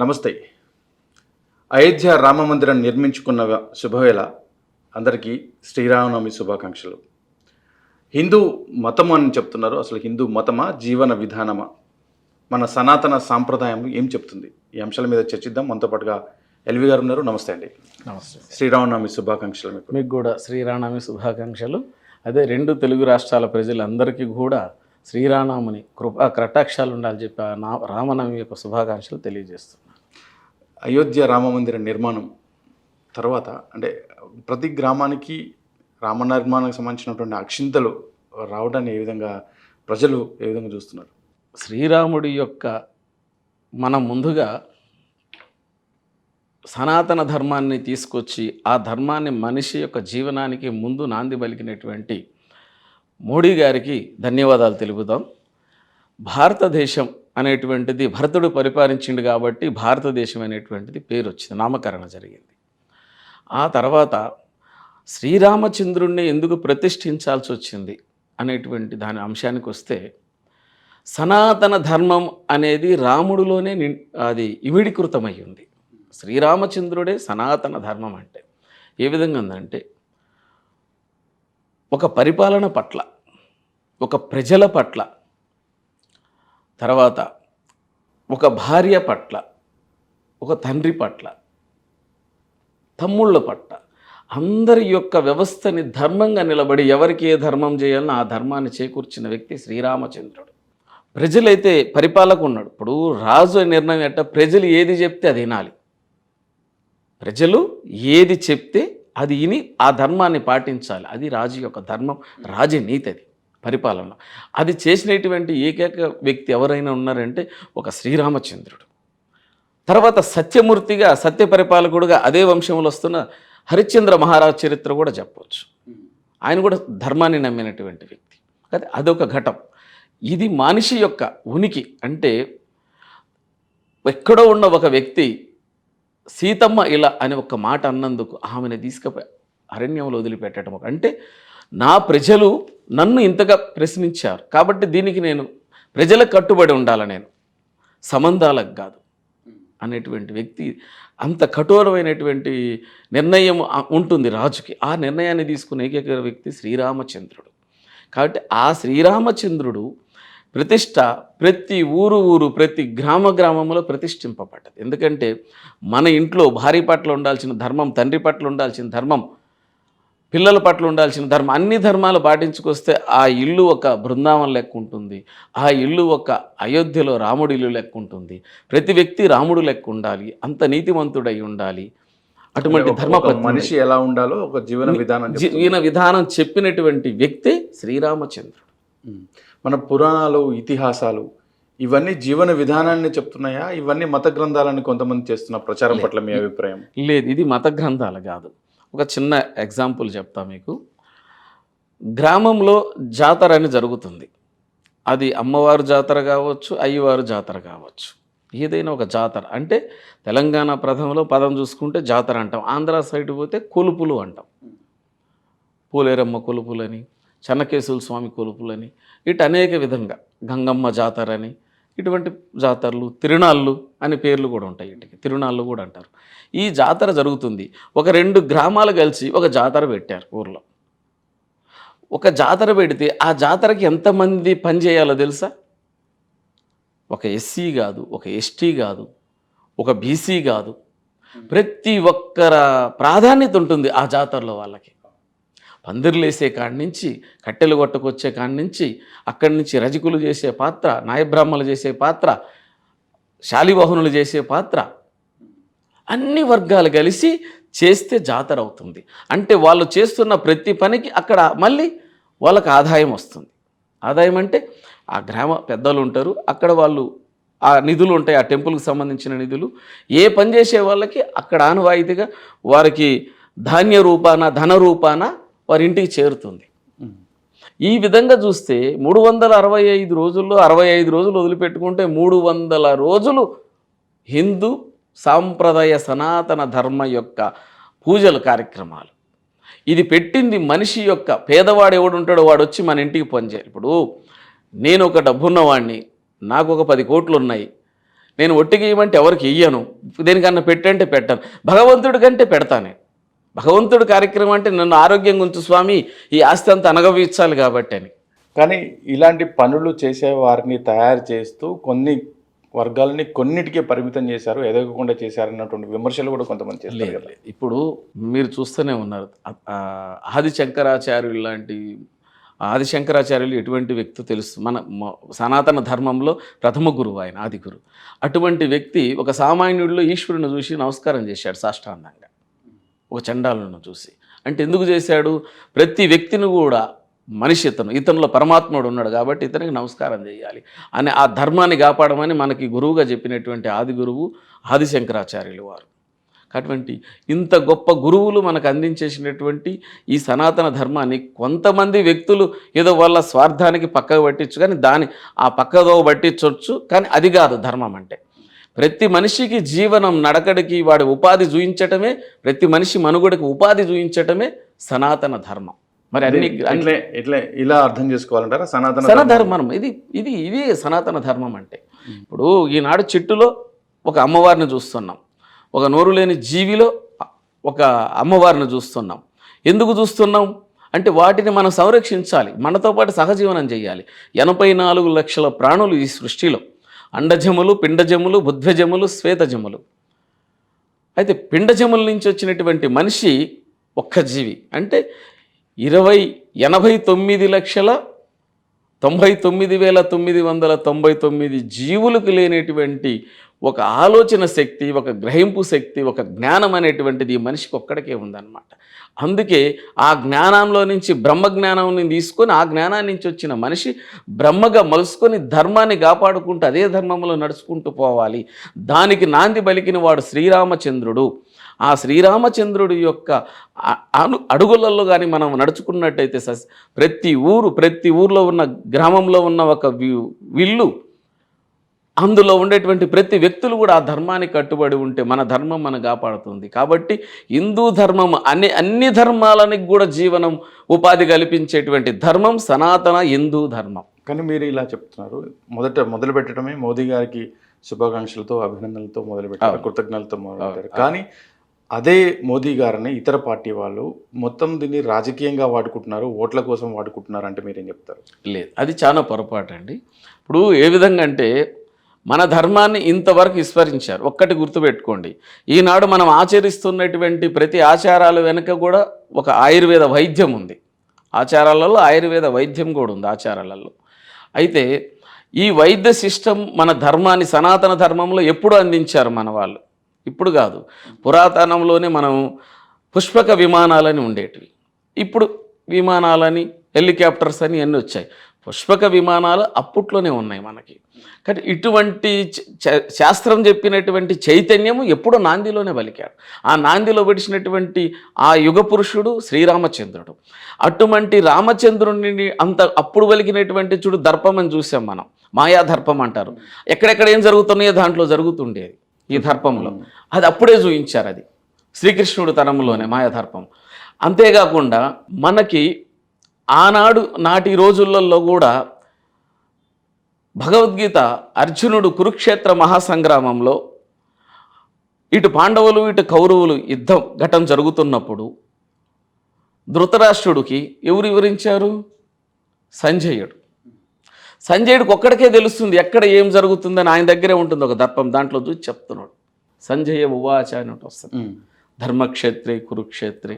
నమస్తే. అయోధ్య రామ మందిరం నిర్మించుకున్న శుభవేళ అందరికీ శ్రీరామనవమి శుభాకాంక్షలు. హిందూ మతం అని చెప్తున్నారు. అసలు హిందూ మతమా జీవన విధానమా? మన సనాతన సాంప్రదాయం ఏం చెప్తుంది? ఈ అంశాల మీద చర్చిద్దాం. మనతో పాటుగా ఎల్వి గారు ఉన్నారు. నమస్తే అండి. నమస్తే. శ్రీరామనవమి శుభాకాంక్షలు మీకు. మీకు కూడా శ్రీరామనవమి శుభాకాంక్షలు. అదే రెండు తెలుగు రాష్ట్రాల ప్రజలందరికీ కూడా శ్రీరామనవమి కృపా కటాక్షాలు ఉండాలి చెప్పి ఆ నా రామనవమి యొక్క శుభాకాంక్షలు తెలియజేస్తున్నాను అయోధ్య రామ మందిర నిర్మాణం తర్వాత అంటే ప్రతి గ్రామానికి రామ నిర్మాణానికి సంబంధించినటువంటి అక్షింతలు రావడాన్ని ఏ విధంగా ప్రజలు ఏ విధంగా చూస్తున్నారు? శ్రీరాముడి యొక్క మనం ముందుగా సనాతన ధర్మాన్ని తీసుకొచ్చి ఆ ధర్మాన్ని మనిషి యొక్క జీవనానికి ముందు నాంది పలికినటువంటి మోడీ గారికి ధన్యవాదాలు తెలుపుదాం. భారతదేశం అనేటువంటిది భరతుడు పరిపాలించిండు కాబట్టి భారతదేశం అనేటువంటిది పేరు వచ్చింది నామకరణ జరిగింది. ఆ తర్వాత శ్రీరామచంద్రుణ్ణి ఎందుకు ప్రతిష్ఠించాల్సి వచ్చింది అనేటువంటి దాని అంశానికి వస్తే సనాతన ధర్మం అనేది రాముడిలోనే ని- అది ఇమిడీకృతమై ఉంది శ్రీరామచంద్రుడే సనాతన ధర్మం అంటే ఏ విధంగా ఉందంటే ఒక పరిపాలన పట్ల ఒక ప్రజల పట్ల తర్వాత ఒక భార్య పట్ల ఒక తండ్రి పట్ల తమ్ముళ్ళ పట్ల అందరి యొక్క వ్యవస్థని ధర్మంగా నిలబడి ఎవరికి ఏ ధర్మం చేయాలనో ఆ ధర్మాన్ని చేకూర్చిన వ్యక్తి శ్రీరామచంద్రుడు. ప్రజలైతే పరిపాలకు ఉన్నాడు ఇప్పుడు రాజు నిర్ణయం ఎట్ట? ప్రజలు ఏది చెప్తే అది వినాలి. ప్రజలు ఏది చెప్తే అది విని ఆ ధర్మాన్ని పాటించాలి. అది రాజు యొక్క ధర్మం రాజనీతి అది పరిపాలన. అది చేసినటువంటి ఏకైక వ్యక్తి ఎవరైనా ఉన్నారంటే ఒక శ్రీరామచంద్రుడు. తర్వాత సత్యమూర్తిగా సత్య పరిపాలకుడుగా అదే వంశంలో వస్తున్న హరిశ్చంద్ర మహారాజ్ చరిత్ర కూడా చెప్పవచ్చు ఆయన కూడా ధర్మాన్ని నమ్మినటువంటి వ్యక్తి. కదా అదొక ఘటం. ఇది మనిషి యొక్క ఉనికి అంటే ఎక్కడో ఉన్న ఒక వ్యక్తి సీతమ్మ ఇలా అని ఒక మాట అన్నందుకు ఆమెను తీసుకుపోయి అరణ్యంలో వదిలిపెట్టడం ఒక అంటే నా ప్రజలు నన్ను ఇంతగా ప్రశ్నించారు. కాబట్టి దీనికి నేను ప్రజలకు కట్టుబడి ఉండాలి నేను? సంబంధాలకు కాదు. అనేటువంటి వ్యక్తి అంత కఠోరమైనటువంటి నిర్ణయం ఉంటుంది రాజుకి. ఆ నిర్ణయాన్ని తీసుకున్న ఏకైక వ్యక్తి శ్రీరామచంద్రుడు. కాబట్టి ఆ శ్రీరామచంద్రుడు ప్రతిష్ట ప్రతి ఊరు ఊరు ప్రతి గ్రామ గ్రామంలో ప్రతిష్ఠింపబడ్డది. ఎందుకంటే మన ఇంట్లో భార్య పట్ల ఉండాల్సిన ధర్మం తండ్రి పట్ల ఉండాల్సిన ధర్మం పిల్లల పట్ల ఉండాల్సిన ధర్మం. అన్ని ధర్మాలు పాటించుకొస్తే ఆ ఇల్లు ఒక బృందావనం లెక్క ఉంటుంది. ఆ ఇల్లు ఒక అయోధ్యలో రాముడి ఇల్లు లెక్క ఉంటుంది. ప్రతి వ్యక్తి రాముడు లెక్క ఉండాలి. అంత నీతివంతుడై ఉండాలి. అటువంటి ధర్మ మనిషి ఎలా ఉండాలో ఒక జీవన విధానం. జీవన విధానం చెప్పినటువంటి వ్యక్తే శ్రీరామచంద్రుడు. మన పురాణాలు ఇతిహాసాలు ఇవన్నీ జీవన విధానాన్ని చెప్తున్నాయా? ఇవన్నీ మత గ్రంథాలని కొంతమంది చేస్తున్న ప్రచారం పట్ల మీ అభిప్రాయం? లేదు ఇది మత గ్రంథాలు కాదు. ఒక చిన్న ఎగ్జాంపుల్ చెప్తా మీకు. గ్రామంలో జాతర అని జరుగుతుంది. అది అమ్మవారు జాతర కావచ్చు అయ్యవారు జాతర కావచ్చు. ఏదైనా ఒక జాతర. అంటే తెలంగాణ ప్రథమలో పదం చూసుకుంటే జాతర అంటాం. ఆంధ్ర సైడ్ పోతే కొలుపులు అంటాం. పూలేరమ్మ కొలుపులని చెన్నకేశవుల స్వామి కొలుపులని ఇటు అనేక విధంగా. గంగమ్మ జాతర అని ఇటువంటి జాతరలు తిరునాళ్ళు అనే పేర్లు కూడా ఉంటాయి వీటికి తిరునాళ్ళు కూడా అంటారు. ఈ జాతర జరుగుతుంది. ఒక రెండు గ్రామాలు కలిసి ఒక జాతర పెట్టారు ఊర్లో. ఒక జాతర పెడితే ఆ జాతరకి ఎంతమంది పని చేయాలో తెలుసా? ఒక ఎస్సీ కాదు ఒక ఎస్టీ కాదు ఒక బీసీ కాదు. ప్రతి ఒక్కర ప్రాధాన్యత ఉంటుంది ఆ జాతరలో వాళ్ళకి. పందిర్లేసే కాడి నుంచి కట్టెలు కొట్టుకొచ్చే కాడి నుంచి అక్కడి నుంచి రజకులు చేసే పాత్ర నాయబ్రాహ్మలు చేసే పాత్ర శాలివాహనులు చేసే పాత్ర అన్ని వర్గాలు కలిసి చేస్తే జాతర అవుతుంది అంటే వాళ్ళు చేస్తున్న ప్రతి పనికి అక్కడ మళ్ళీ వాళ్ళకి ఆదాయం వస్తుంది. ఆదాయం అంటే ఆ గ్రామ పెద్దలు ఉంటారు అక్కడ వాళ్ళు ఆ నిధులు ఉంటాయి ఆ టెంపుల్కి సంబంధించిన నిధులు. ఏ పని చేసే వాళ్ళకి అక్కడ ఆనవాయితీగా వారికి ధాన్య రూపాన ధన రూపాన వారి ఇంటికి చేరుతుంది. ఈ విధంగా చూస్తే మూడు వందల అరవై ఐదు రోజుల్లో అరవై ఐదు రోజులు వదిలిపెట్టుకుంటే మూడు వందల రోజులు హిందూ సాంప్రదాయ సనాతన ధర్మ యొక్క పూజల కార్యక్రమాలు. ఇది పెట్టింది మనిషి యొక్క పేదవాడు ఎవడు ఉంటాడో వాడు వచ్చి మన ఇంటికి పనిచేయాలి. ఇప్పుడు నేను ఒక డబ్బున్నవాడిని నాకు ఒక పది కోట్లు ఉన్నాయి నేను ఒట్టిగా ఇవ్వమంటే ఎవరికి ఇయ్యను? దేనికన్నా పెట్టంటే పెట్టను. భగవంతుడి కంటే పెడతానే. భగవంతుడి కార్యక్రమం అంటే నన్ను ఆరోగ్యంగా ఉంచు స్వామి ఈ ఆస్తి అంతా అనగవించాలి కాబట్టి అని. కానీ ఇలాంటి పనులు చేసే వారిని తయారు చేస్తూ కొన్ని వర్గాలని కొన్నిటికే పరిమితం చేశారు ఎదగకుండా చేశారు అన్నటువంటి విమర్శలు కూడా కొంతమంది చేస్తారు. ఇప్పుడు మీరు చూస్తూనే ఉన్నారు ఆది శంకరాచార్యులు లాంటి ఆది శంకరాచార్యులు ఎటువంటి వ్యక్తి తెలుసు? మన సనాతన ధర్మంలో ప్రథమ గురువు ఆయన ఆది గురువు. అటువంటి వ్యక్తి ఒక సామాన్యుడిలో ఈశ్వరుని చూసి నమస్కారం చేశాడు సాష్టాంగంగా. ఒక చండాలను చూసి. అంటే ఎందుకు చేశాడు? ప్రతి వ్యక్తిని కూడా మనిషి ఇతను ఇతనిలో పరమాత్ముడు ఉన్నాడు కాబట్టి ఇతనికి నమస్కారం చేయాలి అని ఆ ధర్మాన్ని కాపాడమని మనకి గురువుగా చెప్పినటువంటి ఆది గురువు ఆది శంకరాచార్యులు వారు. అటువంటి ఇంత గొప్ప గురువులు మనకు అందించేసినటువంటి ఈ సనాతన ధర్మాన్ని కొంతమంది వ్యక్తులు ఏదో వాళ్ళ స్వార్థానికి పక్కకు పట్టించు కానీ దాని ఆ పక్కదో పట్టించవచ్చు కానీ అది కాదు ధర్మం అంటే. ప్రతి మనిషికి జీవనం నడకడికి వాడి ఉపాధి చూయించటమే ప్రతి మనిషి మనుగడకి ఉపాధి చూయించటమే సనాతన ధర్మం. మరి అన్ని ఇట్లే ఇలా అర్థం చేసుకోవాలంటారా? సనాతన సనధర్మం ఇది ఇది ఇది సనాతన ధర్మం అంటే. ఇప్పుడు ఈనాడు చెట్టులో ఒక అమ్మవారిని చూస్తున్నాం. ఒక నోరు లేని జీవిలో ఒక అమ్మవారిని చూస్తున్నాం. ఎందుకు చూస్తున్నాం? అంటే వాటిని మనం సంరక్షించాలి. మనతో పాటు సహజీవనం చేయాలి. ఎనభై నాలుగు లక్షల ప్రాణులు ఈ సృష్టిలో. అండజములు పిండజములు బుద్ధ్వజములు శ్వేతజములు. అయితే పిండజముల నుంచి వచ్చినటువంటి మనిషి ఒక్క జీవి. అంటే ఇరవై ఎనభై తొమ్మిది లక్షల తొంభై తొమ్మిది వేల తొమ్మిది వందల తొంభై తొమ్మిది జీవులకు లేనటువంటి ఒక ఆలోచన శక్తి ఒక గ్రహింపు శక్తి ఒక జ్ఞానం అనేటువంటిది ఈ మనిషికి ఒక్కడికే ఉందన్నమాట. అందుకే ఆ జ్ఞానంలో నుంచి బ్రహ్మ జ్ఞానాన్ని తీసుకొని ఆ జ్ఞానాన్ని నుంచి వచ్చిన మనిషి బ్రహ్మగా మలుసుకొని ధర్మాన్ని కాపాడుకుంటూ అదే ధర్మంలో నడుచుకుంటూ పోవాలి. దానికి నాంది పలికిన వాడు శ్రీరామచంద్రుడు. ఆ శ్రీరామచంద్రుడి యొక్క అను అడుగులలో కానీ మనం నడుచుకున్నట్టయితే సస్ ప్రతి ఊరు ప్రతి ఊర్లో ఉన్న గ్రామంలో ఉన్న ఒక విల్లు అందులో ఉండేటువంటి ప్రతి వ్యక్తులు కూడా ఆ ధర్మానికి కట్టుబడి ఉంటే మన ధర్మం మన కాపాడుతుంది కాబట్టి హిందూ ధర్మం అన్ని అన్ని ధర్మాలనికి కూడా జీవనం ఉపాధి కల్పించేటువంటి ధర్మం సనాతన హిందూ ధర్మం కానీ మీరు ఇలా చెప్తున్నారు మొదట మొదలు పెట్టడమే మోదీ గారికి శుభాకాంక్షలతో అభినందనలతో మొదలు పెట్టారు అవును. కృతజ్ఞతలతో మొదలు పెట్టారు అవును. కానీ అదే మోదీ గారిని ఇతర పార్టీ వాళ్ళు మొత్తం దీన్ని రాజకీయంగా వాడుకుంటున్నారు ఓట్ల కోసం వాడుకుంటున్నారు అంటే మీరేం చెప్తారు? లేదు అది చాలా పొరపాటు అండి. ఇప్పుడు ఏ విధంగా అంటే మన ధర్మాన్ని ఇంతవరకు విస్మరించారు. ఒక్కటి గుర్తుపెట్టుకోండి. ఈనాడు మనం ఆచరిస్తున్నటువంటి ప్రతి ఆచారాల వెనుక కూడా ఒక ఆయుర్వేద వైద్యం ఉంది. ఆచారాలలో ఆయుర్వేద వైద్యం కూడా ఉంది ఆచారాలలో. అయితే ఈ వైద్య సిస్టమ్ మన ధర్మాన్ని సనాతన ధర్మంలో ఎప్పుడు అందించారు మన వాళ్ళు. ఇప్పుడు కాదు. పురాతనంలోనే మనం పుష్పక విమానాలని ఉండేటివి. ఇప్పుడు విమానాలని హెలికాప్టర్స్ అని అన్నీ వచ్చాయి? పుష్పక విమానాలు అప్పట్లోనే ఉన్నాయి మనకి. కానీ ఇటువంటి చ- శాస్త్రం చెప్పినటువంటి చైతన్యము ఎప్పుడో నాందిలోనే పలికాడు. ఆ నాందిలో పడిచినటువంటి ఆ యుగ పురుషుడు శ్రీరామచంద్రుడు. అటువంటి రామచంద్రుడిని అంత అప్పుడు పలికినటువంటి చూడు దర్పం అని చూసాం మనం. మాయా దర్పం అంటారు. ఎక్కడెక్కడ ఏం జరుగుతున్నాయో దాంట్లో జరుగుతుండేది. ఈ దర్పంలో. అది అప్పుడే చూపించారు అది. శ్రీకృష్ణుడు తరంలోనే మాయాదర్పం. అంతేకాకుండా మనకి ఆనాడు నాటి రోజులలో కూడా భగవద్గీత అర్జునుడు కురుక్షేత్ర మహాసంగ్రామంలో ఇటు పాండవులు ఇటు కౌరవులు యుద్ధం ఘటన జరుగుతున్నప్పుడు ధృతరాష్ట్రుడికి ఎవరు వివరించారు? సంజయుడు. సంజయుడికి ఒక్కడికే తెలుస్తుంది ఎక్కడ ఏం జరుగుతుందని ఆయన దగ్గరే ఉంటుంది ఒక దర్పం దాంట్లో చూసి చెప్తున్నాడు. సంజయ ఉవాచ అని ఒకటి వస్తుంది. ధర్మక్షేత్రే కురుక్షేత్రే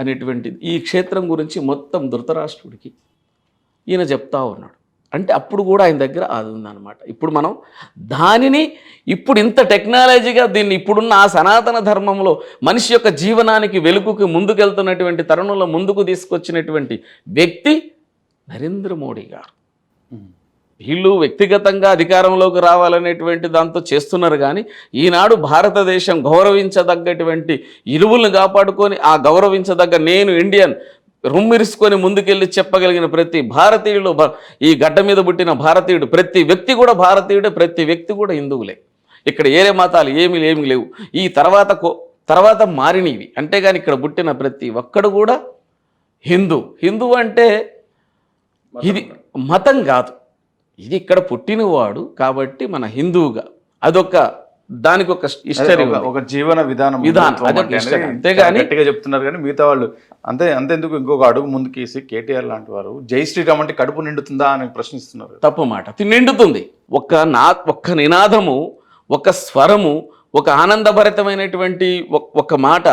అనేటువంటిది. ఈ క్షేత్రం గురించి మొత్తం ధృతరాష్ట్రుడికి ఈయన చెప్తా ఉన్నాడు. అంటే అప్పుడు కూడా ఆయన దగ్గర అది ఉందన్నమాట. ఇప్పుడు మనం దానిని ఇప్పుడు ఇంత టెక్నాలజీగా దీన్ని ఇప్పుడున్న ఆ సనాతన ధర్మంలో మనిషి యొక్క జీవనానికి వెలుగుకి ముందుకెళ్తున్నటువంటి తరుణంలో ముందుకు తీసుకొచ్చినటువంటి వ్యక్తి నరేంద్ర మోడీ గారు. వీళ్ళు వ్యక్తిగతంగా అధికారంలోకి రావాలనేటువంటి దాంతో చేస్తున్నారు కానీ ఈనాడు భారతదేశం గౌరవించదగ్గటువంటి ఇరువులను కాపాడుకొని ఆ గౌరవించదగ్గ నేను ఇండియన్ రుమ్మిరుసుకొని ముందుకెళ్ళి చెప్పగలిగిన ప్రతి భారతీయుడు ఈ గడ్డ మీద పుట్టిన భారతీయుడు ప్రతి వ్యక్తి కూడా భారతీయుడే ప్రతి వ్యక్తి కూడా హిందువులే. ఇక్కడ ఏరే మతాలు ఏమీ ఏమి లేవు. ఈ తర్వాత తర్వాత మారినవి. అంతేగాని ఇక్కడ పుట్టిన ప్రతి ఒక్కడు కూడా హిందూ. హిందూ అంటే ఇది మతం కాదు. ఇది ఇక్కడ పుట్టినవాడు కాబట్టి మన హిందువుగా. అదొక దానికి ఒక హిస్టరీ ఒక- జీవన విధానం విధానం, అంతేగాని- గట్టిగా చెప్తున్నారు కానీ మిగతా వాళ్ళు అంతే అంతెందుకు ఇంకొక అడుగు ముందుకేసి కేటీఆర్ లాంటి వారు జై శ్రీరామ్ అంటే కడుపు నిండుతుందా అని ప్రశ్నిస్తున్నారు. తప్పు మాట. తి- నిండుతుంది. ఒక నా ఒక్క నినాదము ఒక స్వరము ఒక ఆనందభరితమైనటువంటి ఒక మాట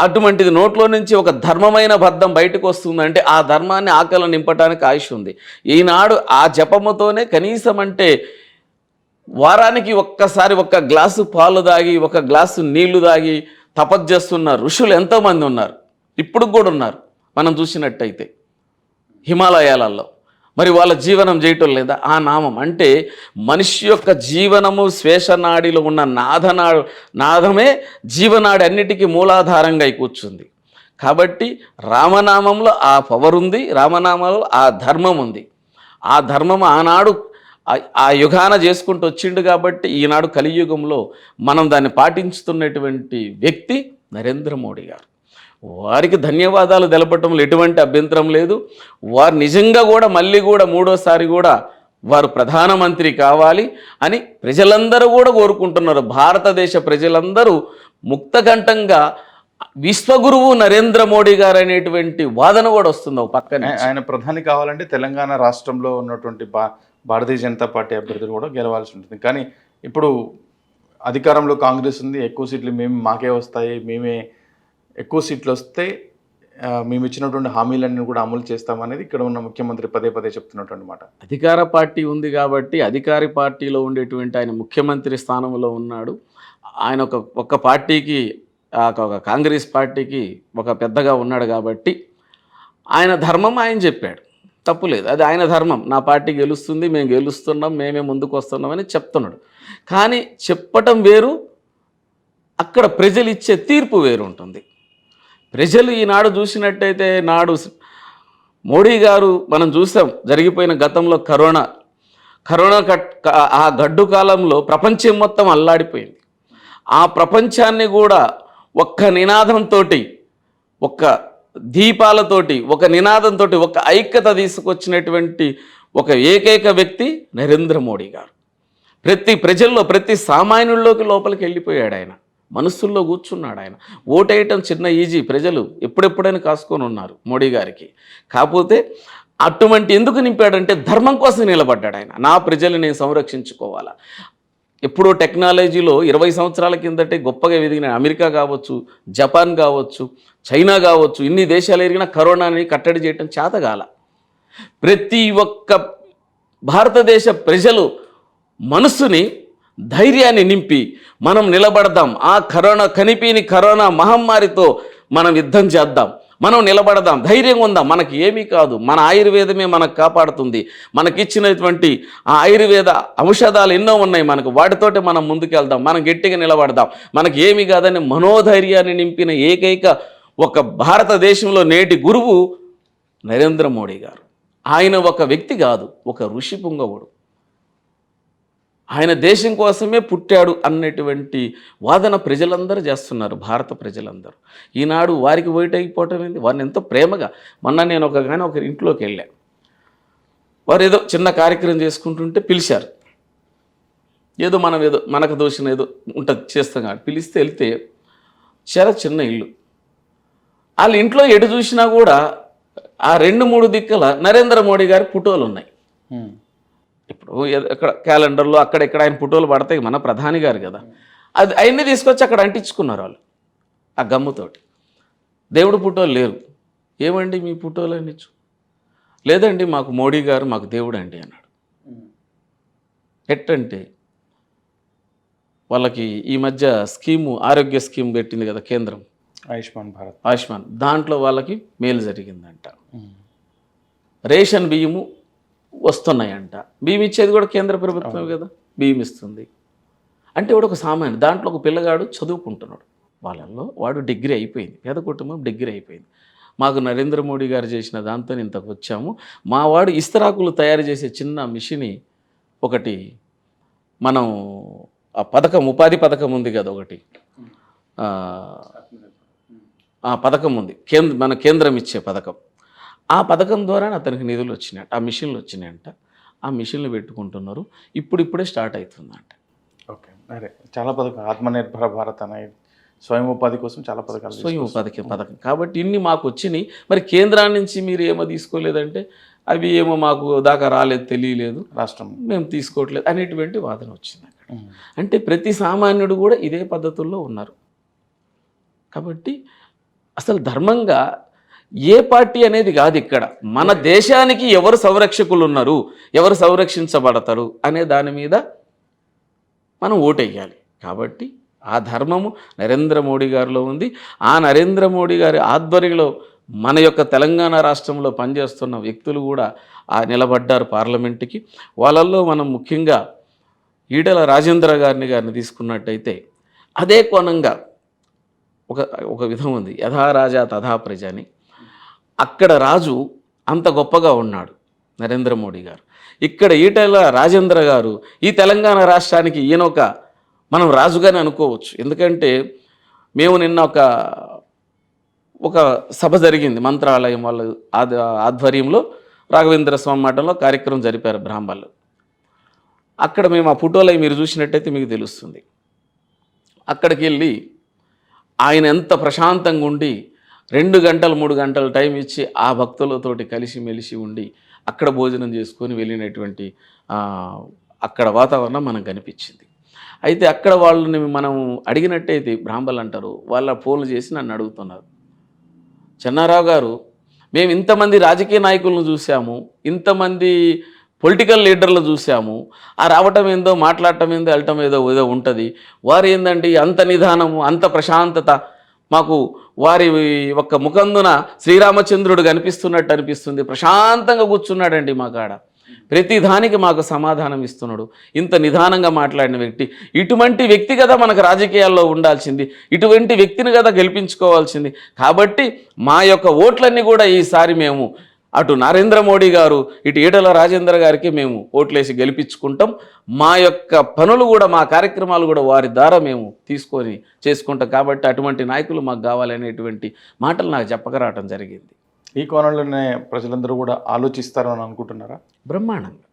అటువంటిది నోట్లో నుంచి ఒక ధర్మమైన బద్ధం బయటకు వస్తుందంటే ఆ ధర్మాన్ని ఆకలి నింపడానికి ఆయుష్ ఉంది. ఈనాడు ఆ జపముతోనే కనీసం అంటే వారానికి ఒక్కసారి ఒక్క గ్లాసు పాలు దాగి ఒక గ్లాసు నీళ్ళు దాగి తపస్జేస్తున్న ఋషులు ఎంతోమంది ఉన్నారు. ఇప్పుడు కూడా ఉన్నారు. మనం చూసినట్టయితే హిమాలయాలలో. మరి వాళ్ళ జీవనం చేయటం లేదా? ఆ నామం. అంటే మనిషి యొక్క జీవనము శ్వేషనాడిలో ఉన్న నాదనా నాదమే జీవనాడి అన్నిటికీ మూలాధారంగా కూర్చుంది. కాబట్టి రామనామంలో ఆ పవర్ ఉంది రామనామంలో ఆ ధర్మం ఉంది. ఆ ధర్మం ఆనాడు ఆ యుగాన చేసుకుంటూ వచ్చిండు కాబట్టి ఈనాడు కలియుగంలో మనం దాన్ని పాటించుతున్నటువంటి వ్యక్తి నరేంద్ర మోడీ గారు. వారికి ధన్యవాదాలు తెలపటంలో ఎటువంటి అభ్యంతరం లేదు. వారు నిజంగా కూడా మళ్ళీ కూడా మూడోసారి కూడా వారు ప్రధానమంత్రి కావాలి అని ప్రజలందరూ కూడా కోరుకుంటున్నారు. భారతదేశ ప్రజలందరూ ముక్తకంఠంగా విశ్వగురువు నరేంద్ర మోడీ గారు అనేటువంటి వాదన కూడా వస్తుంది ఒక పక్కన ఆయ- ఆయన ప్రధాని కావాలంటే తెలంగాణ రాష్ట్రంలో ఉన్నటువంటి భారతీయ జనతా పార్టీ అభ్యర్థులు కూడా గెలవాల్సి ఉంటుంది. కానీ ఇప్పుడు అధికారంలో కాంగ్రెస్ ఉంది ఎక్కువ సీట్లు మేము మాకే వస్తాయి మేమే ఎక్కువ సీట్లు వస్తే మేము ఇచ్చినటువంటి హామీలన్నీ కూడా అమలు చేస్తామనేది ఇక్కడ ఉన్న ముఖ్యమంత్రి పదే పదే చెప్తున్నటువంటి మాట. అధికార పార్టీ ఉంది కాబట్టి అధికారి పార్టీలో ఉండేటువంటి ఆయన ముఖ్యమంత్రి స్థానంలో ఉన్నాడు. ఆయన ఒక ఒక పార్టీకి ఒక కాంగ్రెస్ పార్టీకి ఒక పెద్దగా ఉన్నాడు కాబట్టి ఆయన ధర్మం ఆయన చెప్పాడు. తప్పులేదు అది ఆయన ధర్మం. నా పార్టీ గెలుస్తుంది మేము గెలుస్తున్నాం మేమే ముందుకు వస్తున్నామని చెప్తున్నాడు. కానీ చెప్పటం వేరు అక్కడ ప్రజలు ఇచ్చే తీర్పు వేరు ఉంటుంది. ప్రజలు ఈనాడు చూసినట్టయితే నాడు మోడీ గారు మనం చూసాం జరిగిపోయిన గతంలో కరోనా. కరోనా కట్ ఆ గడ్డు కాలంలో ప్రపంచం మొత్తం అల్లాడిపోయింది. ఆ ప్రపంచాన్ని కూడా ఒక్క నినాదంతో ఒక్క దీపాలతోటి ఒక నినాదంతో ఒక ఐక్యత తీసుకొచ్చినటువంటి ఒక ఏకైక వ్యక్తి నరేంద్ర మోడీ గారు. ప్రతి ప్రజల్లో ప్రతి సామాన్యుల్లోకి లోపలికి వెళ్ళిపోయాడు ఆయన. మనస్సుల్లో కూర్చున్నాడు ఆయన. ఓటేయటం చిన్న ఈజీ. ప్రజలు ఎప్పుడెప్పుడైనా కాసుకొని ఉన్నారు మోడీ గారికి. కాకపోతే అటువంటి ఎందుకు నింపాడంటే ధర్మం కోసం నిలబడ్డాడు ఆయన. నా ప్రజలు నేను సంరక్షించుకోవాలా? ఎప్పుడో టెక్నాలజీలో ఇరవై సంవత్సరాల కిందటే గొప్పగా ఎదిగిన అమెరికా కావచ్చు జపాన్ కావచ్చు చైనా కావచ్చు ఇన్ని దేశాలు ఎరిగిన కరోనాని కట్టడి చేయటం చేతగాల. ప్రతి ఒక్క భారతదేశ ప్రజలు మనస్సుని ధైర్యాన్ని నింపి మనం నిలబడదాం. ఆ కరోనా కనిపిని కరోనా మహమ్మారితో మనం యుద్ధం చేద్దాం. మనం నిలబడదాం. ధైర్యంగా ఉందాం. మనకి ఏమీ కాదు. మన ఆయుర్వేదమే మనకు కాపాడుతుంది. మనకిచ్చినటువంటి ఆ ఆయుర్వేద ఔషధాలు ఎన్నో ఉన్నాయి మనకు. వాటితోటి మనం ముందుకెళ్దాం. మనం గట్టిగా నిలబడదాం. మనకి ఏమీ కాదని మనోధైర్యాన్ని నింపిన ఏకైక ఒక భారతదేశంలో నేటి గురువు నరేంద్ర మోడీ గారు. ఆయన ఒక వ్యక్తి కాదు. ఒక ఋషి పుంగవుడు. ఆయన దేశం కోసమే పుట్టాడు అన్నటువంటి వాదన ప్రజలందరూ చేస్తున్నారు భారత ప్రజలందరూ. ఈనాడు వారికి అయిపోవటం ఏంది? వారిని ఎంతో ప్రేమగా. మొన్న నేను ఒక కానీ ఒకరి ఇంట్లోకి వెళ్ళా. వారు ఏదో చిన్న కార్యక్రమం చేసుకుంటుంటే పిలిచారు. ఏదో మనం ఏదో మనకు దోషం ఏదో ఉంటుంది చేస్తాం కాబట్టి పిలిస్తే వెళ్తే చాలా చిన్న ఇల్లు. వాళ్ళ ఇంట్లో ఎటు చూసినా కూడా ఆ రెండు మూడు దిక్కుల నరేంద్ర మోడీ గారి ఫోటోలు ఉన్నాయి. ఇప్పుడు ఇక్కడ క్యాలెండర్లో అక్కడ ఇక్కడ ఆయన ఫోటోలు పడతాయి మన ప్రధాని గారు కదా. అది అవన్నీ తీసుకొచ్చి అక్కడ అంటించుకున్నారు వాళ్ళు ఆ గమ్ముతోటి. దేవుడు ఫోటోలు లేరు. ఏమండి మీ ఫోటోలు అనిచ్చు లేదండి మాకు మోడీ గారు మాకు దేవుడు అండి అన్నాడు. ఎట్టంటే వాళ్ళకి ఈ మధ్య స్కీము ఆరోగ్య స్కీమ్ పెట్టింది కదా కేంద్రం. ఆయుష్మాన్ భారత్. ఆయుష్మాన్. దాంట్లో వాళ్ళకి మేలు జరిగిందంట. రేషన్ బియ్యము వస్తున్నాయంట. బియ్యం ఇచ్చేది కూడా కేంద్ర ప్రభుత్వమే కదా? బియ్యం ఇస్తుంది. అంటే వాడు ఒక సామాన్య దాంట్లో ఒక పిల్లగాడు చదువుకుంటున్నాడు. వాళ్ళల్లో వాడు డిగ్రీ అయిపోయింది. పేద కుటుంబం డిగ్రీ అయిపోయింది. మాకు నరేంద్ర మోడీ గారు చేసిన దాంతో ఇంతకు వచ్చాము. మా వాడు ఇస్తరాకులు తయారు చేసే చిన్న మిషని ఒకటి మనం ఆ పథకం ఉపాధి పథకం ఉంది కదా ఒకటి. ఆ, ఆ పథకం ఉంది. కేంద్ర మన కేంద్రం ఇచ్చే పథకం. ఆ పథకం ద్వారా అతనికి నిధులు వచ్చినాయంట ఆ మిషన్లు వచ్చినాయంట. ఆ మిషన్లు పెట్టుకుంటున్నారు. ఇప్పుడు ఇప్పుడే స్టార్ట్ అవుతుందంట. ఓకే. అరే చాలా పథకాలు ఆత్మనిర్భర భారత్ అనే స్వయం ఉపాధి కోసం చాలా పథకాలు స్వయం ఉపాధికి పథకం. కాబట్టి ఇన్ని మాకు వచ్చినాయి. మరి కేంద్రాన్ని నుంచి మీరు ఏమో తీసుకోలేదంటే అవి ఏమో మాకు దాకా రాలేదు తెలియలేదు. రాష్ట్రం. మేము తీసుకోవట్లేదు అనేటువంటి వాదన వచ్చింది అక్కడ. అంటే ప్రతి సామాన్యుడు కూడా ఇదే పద్ధతుల్లో ఉన్నారు. కాబట్టి అసలు ధర్మంగా ఏ పార్టీ అనేది కాదు ఇక్కడ. మన దేశానికి ఎవరు సంరక్షకులు ఉన్నారు ఎవరు సంరక్షించబడతారు అనే దాని మీద మనం ఓటేయాలి. కాబట్టి ఆ ధర్మము నరేంద్ర మోడీ గారిలో ఉంది. ఆ నరేంద్ర మోడీ గారి ఆధ్వర్యంలో మన యొక్క తెలంగాణ రాష్ట్రంలో పనిచేస్తున్న వ్యక్తులు కూడా ఆ నిలబడ్డారు పార్లమెంటుకి. వాళ్ళల్లో మనం ముఖ్యంగా ఈడల రాజేంద్ర గారిని గారిని తీసుకున్నట్టయితే అదే కోణంగా ఒక ఒక విధం ఉంది. యథా రాజా తథా ప్రజ అని. అక్కడ రాజు అంత గొప్పగా ఉన్నాడు నరేంద్ర మోడీ గారు. ఇక్కడ ఈటల రాజేంద్ర గారు ఈ తెలంగాణ రాష్ట్రానికి ఈయన ఒక మనం రాజుగానే అనుకోవచ్చు. ఎందుకంటే మేము నిన్న ఒక ఒక సభ జరిగింది మంత్రాలయం వాళ్ళ ఆధ్వర్యంలో రాఘవేంద్ర స్వామి మఠంలో కార్యక్రమం జరిపారు బ్రాహ్మణులు. అక్కడ మేము ఆ ఫోటోలు మీరు చూసినట్టయితే మీకు తెలుస్తుంది. అక్కడికి వెళ్ళి ఆయన ఎంత ప్రశాంతంగా ఉండి రెండు గంటలు మూడు గంటలు టైం ఇచ్చి ఆ భక్తులతోటి కలిసి మెలిసి ఉండి అక్కడ భోజనం చేసుకొని వెళ్ళినటువంటి అక్కడ వాతావరణం మనకు కనిపించింది. అయితే అక్కడ వాళ్ళని మనం అడిగినట్టయితే బ్రాహ్మలు అంటారు వాళ్ళ ఫోన్లు చేసి నన్ను అడుగుతున్నారు. చెన్నారావు గారు మేము ఇంతమంది రాజకీయ నాయకులను చూసాము ఇంతమంది పొలిటికల్ లీడర్లు చూసాము ఆ రావటం ఏందో మాట్లాడటం ఏందో వెళ్ళటం ఏదో ఏదో ఉంటుంది. వారు ఏంటంటే అంత నిదానము అంత ప్రశాంతత మాకు వారి ఒక్క ముఖందున శ్రీరామచంద్రుడు కనిపిస్తున్నట్టు అనిపిస్తుంది. ప్రశాంతంగా కూర్చున్నాడండి మా కాడ. ప్రతి దానికి మాకు సమాధానం ఇస్తున్నాడు. ఇంత నిదానంగా మాట్లాడిన వ్యక్తి ఇటువంటి వ్యక్తి కదా మనకు రాజకీయాల్లో ఉండాల్సింది. ఇటువంటి వ్యక్తిని కదా గెలిపించుకోవాల్సింది. కాబట్టి మా యొక్క ఓట్లన్నీ కూడా ఈసారి మేము అటు నరేంద్ర మోడీ గారు ఇటు ఈటల రాజేంద్ర గారికి మేము ఓట్లేసి గెలిపించుకుంటాం. మా యొక్క పనులు కూడా మా కార్యక్రమాలు కూడా వారి ద్వారా మేము తీసుకొని చేసుకుంటాం. కాబట్టి అటువంటి నాయకులు మాకు కావాలనేటువంటి మాటలు నాకు చెప్పకరావటం జరిగింది. ఈ కోణంలోనే ప్రజలందరూ కూడా ఆలోచిస్తారు అని అనుకుంటున్నారా? బ్రహ్మాండంగా.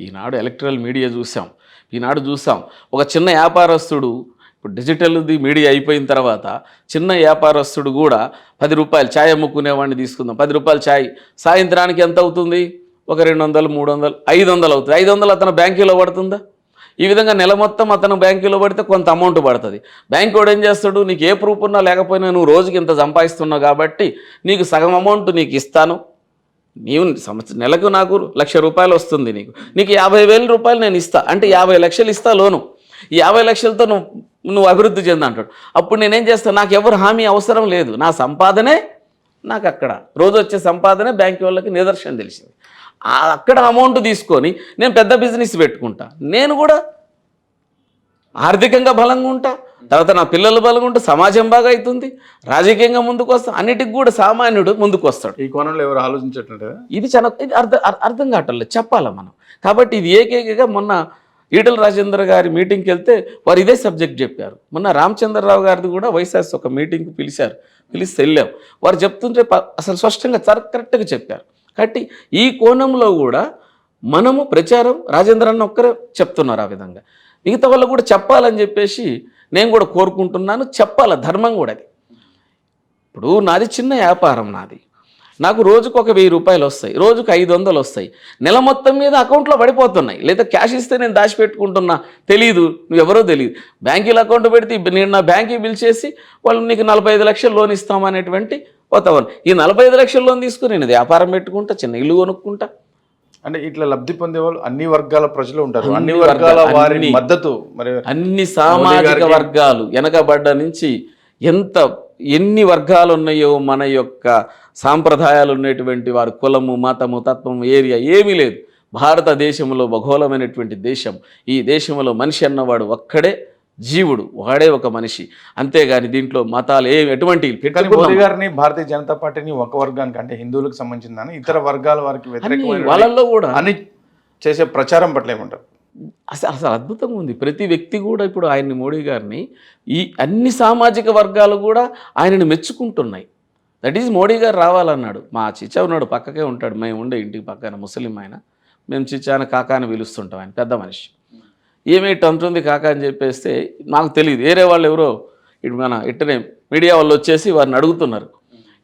ఈనాడు ఎలక్ట్రల్ మీడియా చూసాం. ఈనాడు చూసాం. ఒక చిన్న వ్యాపారస్తుడు ఇప్పుడు డిజిటల్ది మీడియా అయిపోయిన తర్వాత చిన్న వ్యాపారస్తుడు కూడా పది రూపాయలు ఛాయ్ అమ్ముకునేవాడిని తీసుకుందాం. పది రూపాయలు ఛాయ్ సాయంత్రానికి ఎంత అవుతుంది? ఒక రెండు వందలు మూడు వందలు ఐదు వందలు అవుతుంది. ఐదు వందలు అతను బ్యాంకులో పడుతుందా? ఈ విధంగా నెల మొత్తం అతను బ్యాంకులో పడితే కొంత అమౌంట్ పడుతుంది. బ్యాంక్ వాడు ఏం చేస్తాడు? నీకు ఏ ప్రూఫ్ ఉన్నా లేకపోయినా నువ్వు రోజుకి ఇంత సంపాదిస్తున్నావు కాబట్టి నీకు సగం అమౌంట్ నీకు ఇస్తాను. నీవు సంవత్సరం నెలకు నాకు లక్ష రూపాయలు వస్తుంది నీకు. నీకు యాభై వేల రూపాయలు నేను ఇస్తా. అంటే యాభై లక్షలు ఇస్తా లోను. ఈ యాభై లక్షలతో నువ్వు నువ్వు అభివృద్ధి చెంది అంటాడు. అప్పుడు నేనేం చేస్తాను నాకు ఎవరు హామీ అవసరం లేదు. నా సంపాదనే నాకు అక్కడ. రోజు వచ్చే సంపాదనే బ్యాంక్ వాళ్ళకి నిదర్శనం తెలిసింది. ఆ అక్కడ అమౌంట్ తీసుకొని నేను పెద్ద బిజినెస్ పెట్టుకుంటా. నేను కూడా ఆర్థికంగా బలంగా ఉంటా. తర్వాత నా పిల్లలు బలంగా ఉంటే సమాజం బాగా అవుతుంది. రాజకీయంగా ముందుకు వస్తా. అన్నిటికి కూడా సామాన్యుడు ముందుకు వస్తాడు. ఈ కోణంలో ఎవరు ఆలోచించట్లేదా ఇది చాలా ఇది అర్థం అర్- అర్థం కావట్లేదు. చెప్పాలా మనం? కాబట్టి ఇది ఏకైకగా మొన్న ఈటల రాజేంద్ర గారి మీటింగ్కి వెళ్తే వారు ఇదే సబ్జెక్ట్ చెప్పారు. మొన్న రామచంద్రరావు గారిది కూడా వైఎస్ఆర్స్ ఒక మీటింగ్కి పిలిచారు. పిలిస్తే వెళ్ళాం. వారు చెప్తుంటే అసలు స్పష్టంగా చాలా కరెక్ట్గా చెప్పారు. కాబట్టి ఈ కోణంలో కూడా మనము ప్రచారం రాజేంద్ర అన్న ఒక్కరే చెప్తున్నారు ఆ విధంగా. మిగతా వాళ్ళు కూడా చెప్పాలని చెప్పేసి నేను కూడా కోరుకుంటున్నాను. చెప్పాల ధర్మం కూడా అది. ఇప్పుడు నాది చిన్న వ్యాపారం నాది. నాకు రోజుకు ఒక వెయ్యి రూపాయలు వస్తాయి రోజుకు ఐదు వందలు వస్తాయి. నెల మొత్తం మీద అకౌంట్లో పడిపోతున్నాయి. లేదా క్యాష్ ఇస్తే నేను దాచిపెట్టుకుంటున్నా తెలియదు నువ్వెవరో తెలియదు బ్యాంకీలో అకౌంట్ పెడితే నేను నా బ్యాంక్కి బిల్ చేసి వాళ్ళు నీకు నలభై ఐదు లక్షలు లోన్ ఇస్తామనేటువంటి వాతావరణం. ఈ నలభై ఐదు లక్షల లోన్ తీసుకుని నేను వ్యాపారం పెట్టుకుంటా చిన్న ఇల్లు కొనుక్కుంటా. అంటే ఇట్లా లబ్ధి పొందే వాళ్ళు అన్ని వర్గాల ప్రజలు ఉంటారు. అన్ని వర్గాల వర్గాలు, వారి అన్ని. మద్దతు మరి అన్ని సామాజిక వర్గాలు వెనకబడ్డ నుంచి ఎంత ఎన్ని వర్గాలు ఉన్నాయో మన యొక్క సాంప్రదాయాలు ఉన్నటువంటి వారి కులము మతము తత్వము ఏరియా ఏమీ లేదు. భారతదేశంలో భగోళమైనటువంటి దేశం. ఈ దేశంలో మనిషి అన్నవాడు ఒక్కడే జీవుడు వాడే ఒక మనిషి. అంతేగాని దీంట్లో మతాలు ఏ ఎటువంటి. మోదీ గారిని భారతీయ జనతా పార్టీని ఒక వర్గానికి అంటే హిందువులకు సంబంధించిందని ఇతర వర్గాల వారికి వ్యతిరేకమైన వాళ్ళల్లో కూడా. అని చేసే ప్రచారం పట్ల ఏమంటారు అసలు అసలు అద్భుతంగా ఉంది. ప్రతి వ్యక్తి కూడా ఇప్పుడు ఆయన్ని మోడీ గారిని ఈ అన్ని సామాజిక వర్గాలు కూడా ఆయనని మెచ్చుకుంటున్నాయి. దట్ ఈజ్ మోడీ గారు రావాలన్నాడు. మా చిచ్చా ఉన్నాడు పక్కకే ఉంటాడు. మేము ఉండే ఇంటికి పక్కన ముస్లిం ఆయన. మేము చిచ్చాన కాకా అని పిలుస్తుంటాం ఆయన పెద్ద మనిషి. ఏమి అంటుంది కాక అని చెప్పేస్తే నాకు తెలియదు. వేరే వాళ్ళు ఎవరో ఇటు మన ఇట్టనే మీడియా వాళ్ళు వచ్చేసి వారిని అడుగుతున్నారు.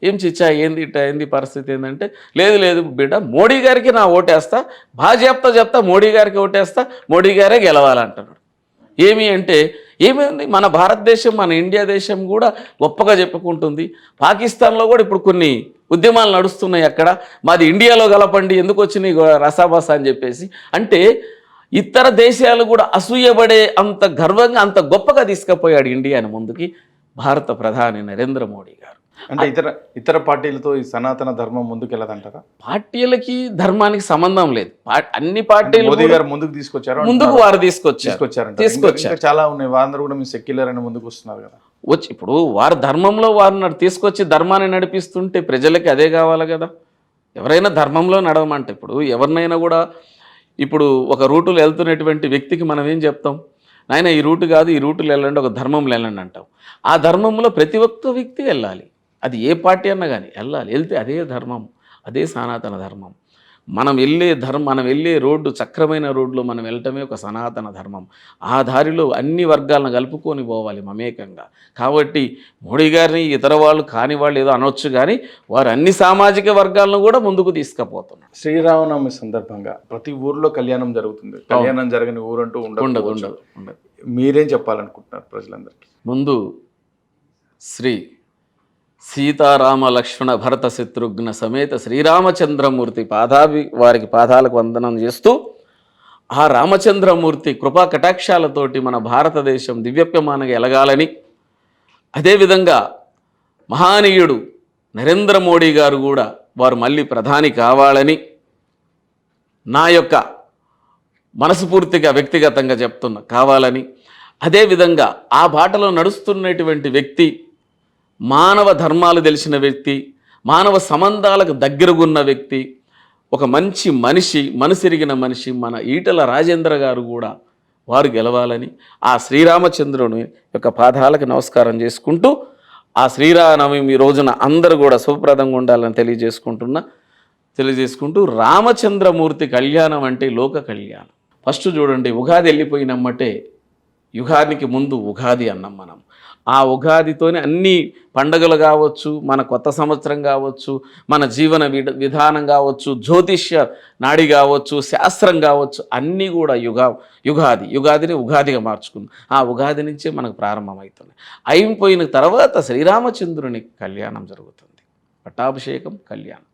ఏం చిచ్చా ఏంది ఇట్ట ఏంది పరిస్థితి ఏంటంటే లేదు లేదు బిడ్డ మోడీ గారికి నా ఓటేస్తా బాగా చెప్తా చెప్తా మోడీ గారికి ఓటేస్తా మోడీ గారే గెలవాలంటున్నాడు. ఏమి అంటే ఏమైంది? మన భారతదేశం మన ఇండియా దేశం కూడా గొప్పగా చెప్పుకుంటుంది. పాకిస్తాన్లో కూడా ఇప్పుడు కొన్ని ఉద్యమాలు నడుస్తున్నాయి అక్కడ. మాది ఇండియాలో గలపండి ఎందుకు వచ్చినాయి గో- రసాబస అని చెప్పేసి. అంటే ఇతర దేశాలు కూడా అసూయబడే అంత గర్వంగా అంత గొప్పగా తీసుకుపోయాడు ఇండియాని ముందుకి భారత ప్రధాని నరేంద్ర మోడీ గారు. అంటే ఇతర ఇతర పార్టీలతో ఈ సనాతన ధర్మం ముందుకు వెళ్ళదంటారా పార్టీలకి ధర్మానికి సంబంధం లేదు. అన్ని పార్టీలు మోదీ గారు ముందుకు తీసుకొచ్చారు ముందుకు వారు తీసుకొచ్చారు. తీసుకొచ్చారు. చాలా ఉన్నాయి. వారందరూ కూడా మీ సెక్యులర్ అని ముందుకు వస్తున్నారు కదా. వచ్చి ఇప్పుడు వారు ధర్మంలో వారు తీసుకొచ్చి ధర్మాన్ని నడిపిస్తుంటే ప్రజలకి అదే కావాలి కదా. ఎవరైనా ధర్మంలో నడవమంటే ఇప్పుడు ఎవరినైనా కూడా ఇప్పుడు ఒక రూటులో వెళ్తున్నటువంటి వ్యక్తికి మనం ఏం చెప్తాం? నాయన ఈ రూటు కాదు ఈ రూటులో వెళ్ళండి ఒక ధర్మంలో వెళ్ళండి అంటాం. ఆ ధర్మంలో ప్రతి ఒక్క వ్యక్తి వెళ్ళాలి. అది ఏ పార్టీ అన్నా కానీ వెళ్ళాలి. వెళ్తే అదే ధర్మం అదే సనాతన ధర్మం. మనం వెళ్ళే ధర్మం మనం వెళ్ళే రోడ్డు చక్రమైన రోడ్లో మనం వెళ్ళటమే ఒక సనాతన ధర్మం. ఆ దారిలో అన్ని వర్గాలను కలుపుకొని పోవాలి మమేకంగా. కాబట్టి మోడీ గారిని ఇతర వాళ్ళు కాని వాళ్ళు ఏదో అనొచ్చు కానీ వారు అన్ని సామాజిక వర్గాలను కూడా ముందుకు తీసుకుపోతున్నారు. శ్రీరామనవమి సందర్భంగా ప్రతి ఊర్లో కళ్యాణం జరుగుతుంది. కళ్యాణం జరగని ఊరంటూ ఉండదు ఉండదు ఉండదు ఉండదు. మీరేం చెప్పాలనుకుంటున్నారు ప్రజలందరికీ? ముందు శ్రీ సీతారామ లక్ష్మణ భరత శత్రుఘ్న సమేత శ్రీరామచంద్రమూర్తి పాదాభి వారికి పాదాలకు వందనం చేస్తూ ఆ రామచంద్రమూర్తి కృపా కటాక్షాలతోటి మన భారతదేశం దివ్యప్యమానంగా ఎలగాలని అదేవిధంగా మహానీయుడు నరేంద్ర మోడీ గారు కూడా వారు మళ్ళీ ప్రధాని కావాలని నా యొక్క మనస్ఫూర్తిగా వ్యక్తిగతంగా చెప్తున్నా కావాలని. అదేవిధంగా ఆ బాటలో నడుస్తున్నటువంటి వ్యక్తి మానవ ధర్మాలు తెలిసిన వ్యక్తి మానవ సంబంధాలకు దగ్గరగున్న వ్యక్తి ఒక మంచి మనిషి మనసిరిగిన మనిషి మన ఈటల రాజేంద్ర గారు కూడా వారు గెలవాలని ఆ శ్రీరామచంద్రుని యొక్క పాదాలకు నమస్కారం చేసుకుంటూ ఆ శ్రీరామనవమి రోజున అందరూ కూడా శుభప్రదంగా ఉండాలని తెలియజేసుకుంటున్నా తెలియజేసుకుంటూ రామచంద్రమూర్తి కళ్యాణం అంటే లోక కళ్యాణం. ఫస్ట్ చూడండి ఉగాది వెళ్ళిపోయినమ్మటే యుగానికి ముందు ఉగాది అన్నాం మనం. ఆ ఉగాదితోనే అన్ని పండగలు కావచ్చు మన కొత్త సంవత్సరం కావచ్చు మన జీవన విడ విధానం కావచ్చు జ్యోతిష్య నాడి కావచ్చు శాస్త్రం కావచ్చు అన్నీ కూడా యుగా యుగాది యుగాదిని ఉగాదిగా మార్చుకుంది. ఆ ఉగాది నుంచే మనకు ప్రారంభమవుతుంది. అయిపోయిన తర్వాత శ్రీరామచంద్రుని కళ్యాణం జరుగుతుంది. పట్టాభిషేకం కళ్యాణం.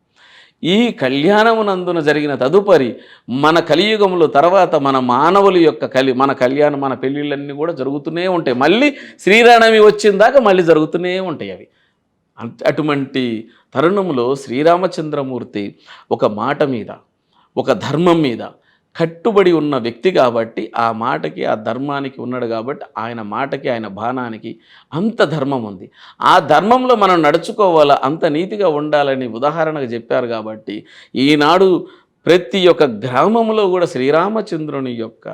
ఈ కళ్యాణమునందున జరిగిన తదుపరి మన కలియుగంలో తర్వాత మన మానవుల యొక్క కలి మన కళ్యాణం మన పెళ్ళిళ్ళన్నీ కూడా జరుగుతూనే ఉంటాయి. మళ్ళీ శ్రీరామనవమి వచ్చిన దాకా మళ్ళీ జరుగుతూనే ఉంటాయి అవి. అటువంటి తరుణంలో శ్రీరామచంద్రమూర్తి ఒక మాట మీద ఒక ధర్మం మీద కట్టుబడి ఉన్న వ్యక్తి కాబట్టి ఆ మాటకి ఆ ధర్మానికి ఉన్నాడు కాబట్టి ఆయన మాటకి ఆయన బాణానికి అంత ధర్మం ఉంది. ఆ ధర్మంలో మనం నడుచుకోవాలా? అంత నీతిగా ఉండాలని ఉదాహరణగా చెప్పారు కాబట్టి ఈనాడు ప్రతి ఒక్క గ్రామంలో కూడా శ్రీరామచంద్రుని యొక్క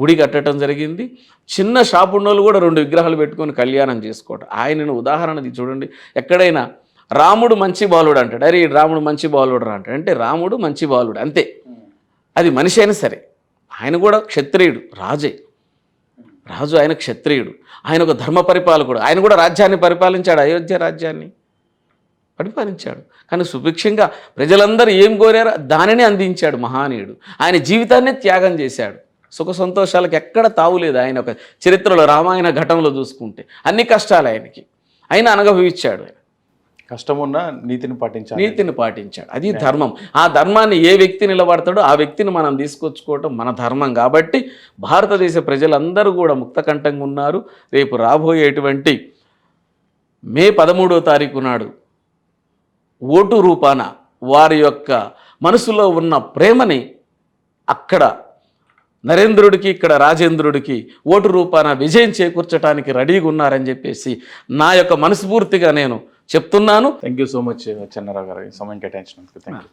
గుడి కట్టడం జరిగింది. చిన్న షాపు ఉన్నోళ్ళు కూడా రెండు విగ్రహాలు పెట్టుకొని కళ్యాణం చేసుకోవటం. ఆయనను ఉదాహరణది చూడండి. ఎక్కడైనా రాముడు మంచి బాలుడు అంటాడు. అరే రాముడు మంచి బాలుడు రా అంటాడు. అంటే రాముడు మంచి బాలుడు అంతే. అది మనిషి అయినా సరే ఆయన కూడా క్షత్రియుడు రాజే. రాజు ఆయన క్షత్రియుడు. ఆయన ఒక ధర్మ పరిపాలకుడు. ఆయన కూడా రాజ్యాన్ని పరిపాలించాడు అయోధ్య రాజ్యాన్ని పరిపాలించాడు. కానీ సుభిక్షంగా ప్రజలందరూ ఏం కోరారో దానిని అందించాడు మహానీయుడు. ఆయన జీవితాన్నే త్యాగం చేశాడు. సుఖ సంతోషాలకు ఎక్కడ తావులేదు ఆయన ఒక చరిత్రలో రామాయణ ఘటనలో చూసుకుంటే. అన్ని కష్టాలు ఆయనకి. ఆయన అనుభవించాడు ఆయన. కష్టమున్నా నీతిని పాటించాలి. నీతిని పాటించాడు అది ధర్మం. ఆ ధర్మాన్ని ఏ వ్యక్తి నిలబడతాడో ఆ వ్యక్తిని మనం తీసుకొచ్చుకోవటం మన ధర్మం. కాబట్టి భారతదేశ ప్రజలందరూ కూడా ముక్తకంఠంగా ఉన్నారు. రేపు రాబోయేటువంటి మే పదమూడో తారీఖు నాడు ఓటు రూపాన వారి యొక్క మనసులో ఉన్న ప్రేమని అక్కడ నరేంద్రుడికి ఇక్కడ రాజేంద్రుడికి ఓటు రూపాన విజయం చేకూర్చడానికి రెడీగా ఉన్నారని చెప్పేసి నా యొక్క మనస్ఫూర్తిగా నేను చెప్తున్నాను. Thank you so much Chennarao గారు సమయం కేటాయించినందుకు థ్యాంక్ యూ